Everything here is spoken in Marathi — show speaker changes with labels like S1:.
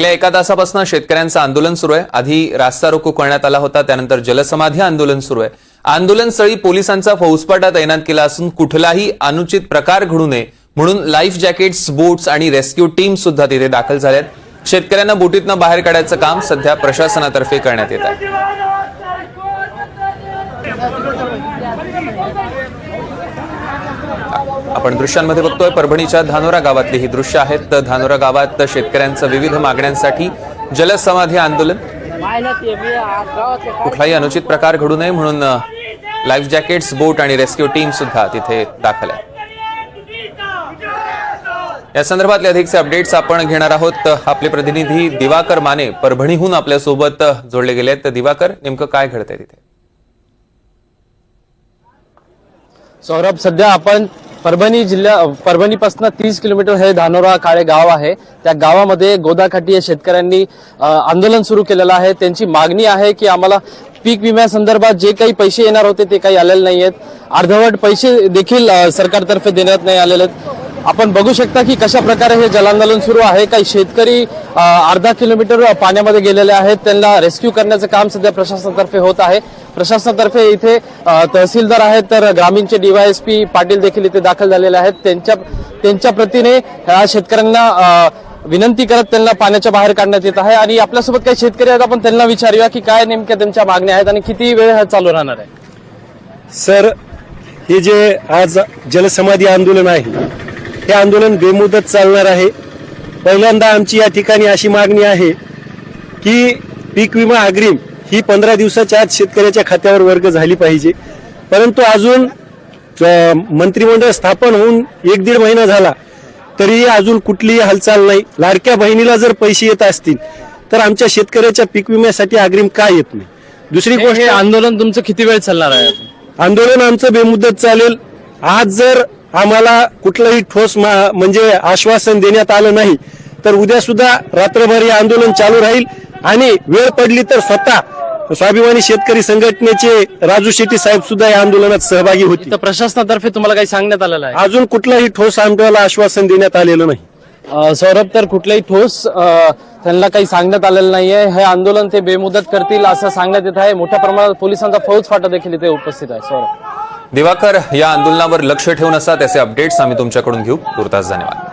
S1: गेल्या एका तासापासून शेतकऱ्यांचं आंदोलन सुरू आहे. आधी रास्ता रोको करण्यात आला होता त्यानंतर जलसमाधी आंदोलन सुरू आहे. आंदोलनस्थळी पोलिसांचा फौजपाटा तैनात केला असून कुठलाही अनुचित प्रकार घडू नये म्हणून लाईफ जॅकेट्स बोट्स आणि रेस्क्यू टीम सुद्धा तिथे दाखल झाल्यात. शेतकऱ्यांना बोटीतनं बाहेर काढायचं काम सध्या प्रशासनातर्फे करण्यात येत आहे. आपण दृश्यांमध्ये बघतोय परभणीच्या धानोरा गावातली ही दृश्य आहेत तर धानोरा गावात शेतकऱ्यांचं विविध मागण्यांसाठी जलसमाधी आंदोलन. कुठलाही अनुचित प्रकार घडू नये म्हणून लाईफ जॅकेट्स बोट आणि रेस्क्यू टीम सुद्धा तिथे दाखल आहे. या संदर्भातले अधिकचे अपडेट्स आपण घेणार आहोत. आपले प्रतिनिधी दिवाकर माने परभणीहून आपल्यासोबत जोडले गेले आहेत तर दिवाकर नेमकं काय घडतंय तिथे?
S2: सौरभ सध्या आपण परभणी जिल्ह्या परभणीपासून तीस किलोमीटर हे धानोरा काळे गाव आहे. त्या गावामध्ये गोदाखाटी या शेतकऱ्यांनी आंदोलन सुरू केलेलं आहे. त्यांची मागणी आहे की आम्हाला पीक विम्यासंदर्भात जे काही पैसे येणार होते ते काही आलेले नाही आहेत अर्धवट पैसे देखील सरकारतर्फे देण्यात नाही आलेले आहेत. आपण बघू शकता की कशा प्रकारे हे जलांदोलन सुरू आहे. काही शेतकरी अर्धा किलोमीटर पाण्यामध्ये गेलेले आहेत. त्यांना रेस्क्यू करण्याचं काम सध्या प्रशासनातर्फे होत आहे. प्रशासनातर्फे इथे तहसीलदार आहेत तर ग्रामीणचे डीवायएसपी पाटील देखील इथे दाखल झालेले आहेत. त्यांच्या त्यांच्या प्रतीने ह्या शेतकऱ्यांना विनंती करत त्यांना पाण्याच्या बाहेर काढण्यात येत आहे. आणि आपल्यासोबत काही शेतकरी आहेत आपण त्यांना विचारूया की काय नेमक्या त्यांच्या मागण्या आहेत आणि किती वेळ हा चालू राहणार आहे?
S3: सर हे जे आज जलसमाधी आंदोलन आहे हे आंदोलन बेमुदत चालणार आहे. पहिल्यांदा आमची या ठिकाणी अशी मागणी आहे की पीक विमा अग्रिम ही पंधरा दिवसाच्या आत शेतकऱ्याच्या खात्यावर वर्ग झाली पाहिजे. परंतु अजून मंत्रिमंडळ स्थापन होऊन एक दीड महिना झाला तरीही अजून कुठलीही हालचाल नाही. लाडक्या बहिणीला जर पैसे येत असतील तर आमच्या शेतकऱ्याच्या पीक विम्यासाठी अग्रिम का येत नाही. दुसरी गोष्ट
S2: हे आंदोलन तुमचं किती वेळ चालणार आहे?
S3: आंदोलन आमचं बेमुदत चालेल. आज जर आम्हाला कुठलंही ठोस मा- म्हणजे आश्वासन देण्यात आलं नाही तर उद्या सुद्धा रात्रभर हे आंदोलन चालू राहील. आणि वेळ पडली तर स्वतः स्वाभिमानी शेतकरी संघटनेचे राजू शेट्टी साहेब सुद्धा या आंदोलनात सहभागी होते.
S2: तर प्रशासनातर्फे तुम्हाला काही सांगण्यात आलेलं आहे?
S3: अजून कुठलाही ठोस आमच्याला आश्वासन देण्यात आलेलं नाही.
S2: अ, सौरभ तर कुठलाही ठोस अ, त्यांना काही सांगण्यात आलेलं नाहीये. हे आंदोलन ते बेमुदत करतील असं सांगण्यात येत आहे. मोठ्या प्रमाणात पोलिसांचा फौज फाटा देखील इथे उपस्थित आहे. सौरभ.
S1: दिवाकर या आंदोलनावर लक्ष ठेवून असा त्याचे अपडेट्स आम्ही तुमच्याकडून घेऊ. तुर्तास धन्यवाद.